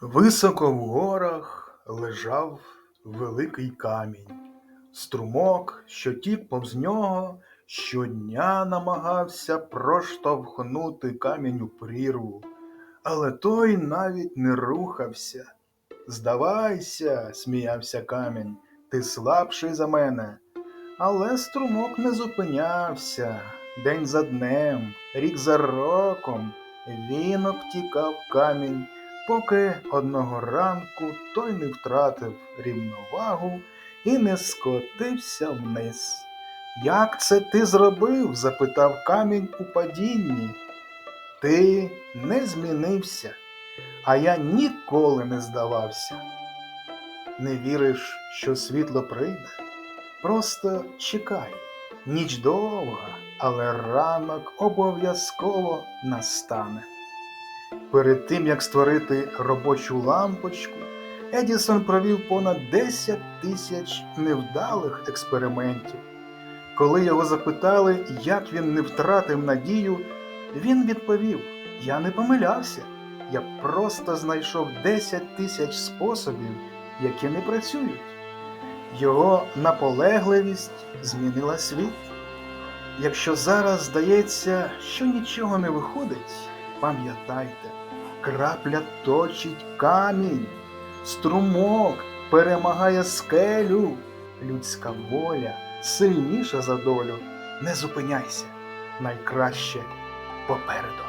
Високо в горах лежав великий камінь. Струмок, що тік повз нього, щодня намагався проштовхнути камінь у прірву, але той навіть не рухався. Здавайся, сміявся камінь, ти слабший за мене. Але струмок не зупинявся. День за днем, рік за роком він обтікав камінь, поки одного ранку той не втратив рівновагу і не скотився вниз. Як це ти зробив? запитав камінь у падінні. Ти не змінився, а я ніколи не здавався. Не віриш, що світло прийде? Просто чекай. Ніч довга, але ранок обов'язково настане. Перед тим, як створити робочу лампочку, Едісон провів понад 10 тисяч невдалих експериментів. Коли його запитали, як він не втратив надію, він відповів: Я не помилявся. Я просто знайшов 10 тисяч способів, які не працюють. Його наполегливість змінила світ. Якщо зараз здається, що нічого не виходить, пам'ятайте, крапля точить камінь, струмок перемагає скелю, людська воля сильніша за долю. Не зупиняйся, найкраще попереду.